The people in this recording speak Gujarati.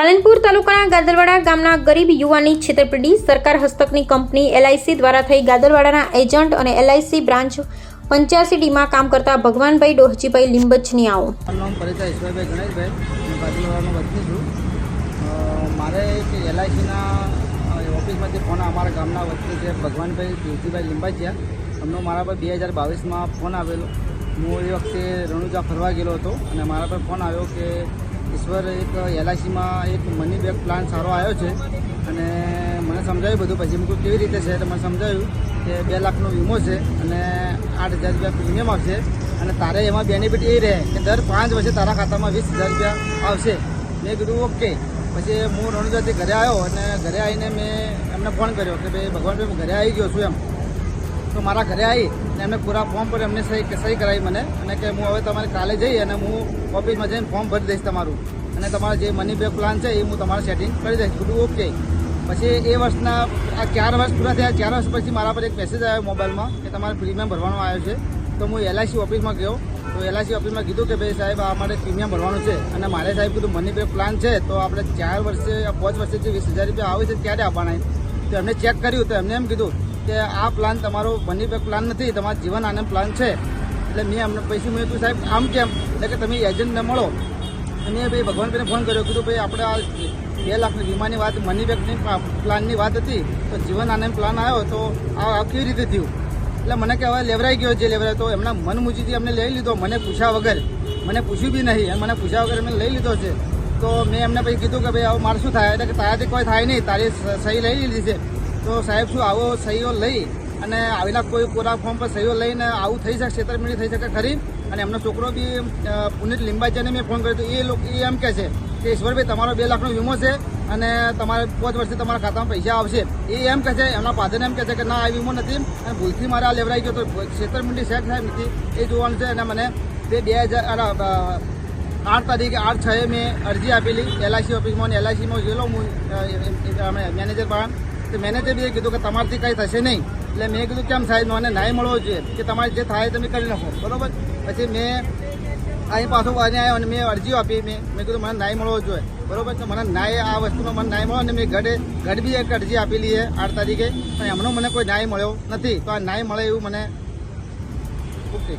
પાલનપુર તાલુકાના ગાદરવાડા ગામના ગરીબ યુવાની છેતરપિંડી. સરકાર હસ્તકની કંપની એલઆઈસી દ્વારા થઈ ગાદરવાડાના એજન્ટ અને એલઆઈસી બ્રાન્ચ પંચ્યાસી ડીમાં કામ કરતા ભગવાનભાઈ ડોહજીભાઈ લીંબચની આવો મારું એક એલઆઈસીના ઓફિસમાંથી ફોન અમારા ગામના વચ્ચે છે ભગવાનભાઈ દેવજીભાઈ લીંબાચિયા એમનો મારા પર બે હજાર બાવીસમાં ફોન આવેલો. હું એ વખતે રણુજા ફરવા ગયેલો હતો અને મારા પર ફોન આવ્યો કે ઈશ્વર એક એલઆઈસીમાં એક મની બેક પ્લાન સારો આવ્યો છે. અને મને સમજાયું બધું. પછી મૂકું કેવી રીતે છે? તો મને સમજાયું કે બે લાખનો વીમો છે અને આઠ હજાર રૂપિયા પ્રીમિયમ આવશે. અને તારે એમાં બેનિફિટ એ રહે કે દર પાંચ વર્ષે તારા ખાતામાં વીસ હજાર રૂપિયા આવશે. મેં કીધું, ઓકે. પછી હું રણુજાથી ઘરે આવ્યો અને ઘરે આવીને મેં એમને ફોન કર્યો કે ભાઈ ભગવાનભાઈ હું ઘરે આવી ગયો છું. એમ. તો મારા ઘરે આવી ને એમને પૂરા ફોર્મ પર એમને સહી સહી કરાવી મને અને કે હું હવે તમારે કાલે જઈ અને હું ઓફિસમાં જઈને ફોર્મ ભરી દઈશ તમારું. અને તમારા જે મની બેક પ્લાન છે એ હું તમારું સેટિંગ કરી દઈશ. બધું ઓકે પછી એ વર્ષના, આ ચાર વર્ષ પૂરા થયા. ચાર વર્ષ પછી મારા પર એક મેસેજ આવ્યો મોબાઈલમાં કે તમારે પ્રીમિયમ ભરવાનો આવ્યો છે. તો હું એલઆઈસી ઓફિસમાં ગયો. તો એલઆઈસી ઓફિસમાં કીધું કે ભાઈ સાહેબ, આ મારે પ્રીમિયમ ભરવાનું છે. અને મારે સાહેબ કીધું મની બેક પ્લાન છે તો આપણે ચાર વર્ષે, પાંચ વર્ષે જે વીસ હજાર રૂપિયા આવે છે ક્યારે આપવાના તો એમને ચેક કર્યું તો એમને એમ કીધું કે આ પ્લાન તમારો મની બેક પ્લાન નથી, તમારા જીવન આનંદ પ્લાન છે. એટલે મેં અમને પૈસા મેં સાહેબ, આમ કેમ? એટલે કે તમે એજન્ટને મળો. અને ભાઈ ભગવાનભાઈને ફોન કર્યો, કીધું, ભાઈ, આપણે આ બે લાખની વીમાની વાત મની બેકની પ્લાનની વાત હતી, તો જીવન આનંદ પ્લાન આવ્યો, તો આ કેવી રીતે થયું? એટલે મને કે, હવે લેવરાઈ ગયો જે લેવરાય તો એમના મન મુજીથી અમને લઈ લીધો, મને પૂછ્યા વગર. મને પૂછ્યું બી નહીં મને પૂછ્યા વગર એમને લઈ લીધો છે. તો મેં એમને પછી કીધું કે, ભાઈ, હવે મારે શું થાય? એટલે કે, તારાથી કોઈ થાય નહીં, તારી સહી લઈ લીધી છે. તો સાહેબ, શું આવો સહીઓ લઈ અને આવેલા કોઈ કોરા ફોર્મ પર સહીઓ લઈને આવું થઈ શકે છેતરમિંડી થઈ શકે ખરી? અને એમનો છોકરો બી પુનિત લિંબાચાને મેં ફોન કર્યો હતો એ લોકો, એ એમ કહે છે કે, ઈશ્વરભાઈ, તમારો બે લાખનો વીમો છે અને તમારે પાંચ વર્ષથી તમારા ખાતામાં પૈસા આવશે. એ એમ કહે છે, એમના ફાધરને એમ કહે છે કે, ના, આ વીમો નથી. અને ભૂલથી મારે આ લેવડાઈ ગયો તો છેતરમિંડી સેટ સાહેબ નથી? એ જોવાનું છે અને મને તે બે હજાર આઠ તારીખે, આઠ છએ મેં અરજી આપેલી એલઆઈસી ઓફિસમાં અને એલઆઈસીમાં ગયેલો હું મેનેજર પણ તો મેનેજર કીધું કે તમારથી કંઈ થશે નહીં. એટલે મેં કીધું કેમ સાહેબ મને નાય મળવો જોઈએ કે તમારે જે થાય તમે કરી નાખો. બરાબર? પછી મેં અહીં પાછું વાંચી આવ્યો અને મેં અરજી આપી. મેં મેં કીધું મને નાય મળવો જોઈએ. બરોબર? તો મને નાય આ વસ્તુનો મને નાય મળ્યો અને મેં ઘડે ઘડ બી એક અરજી આપેલી છે આઠ તારીખે. પણ એમનો મને કોઈ નાય મળ્યો નથી. તો આ નાય મળે એવું મને ઓકે.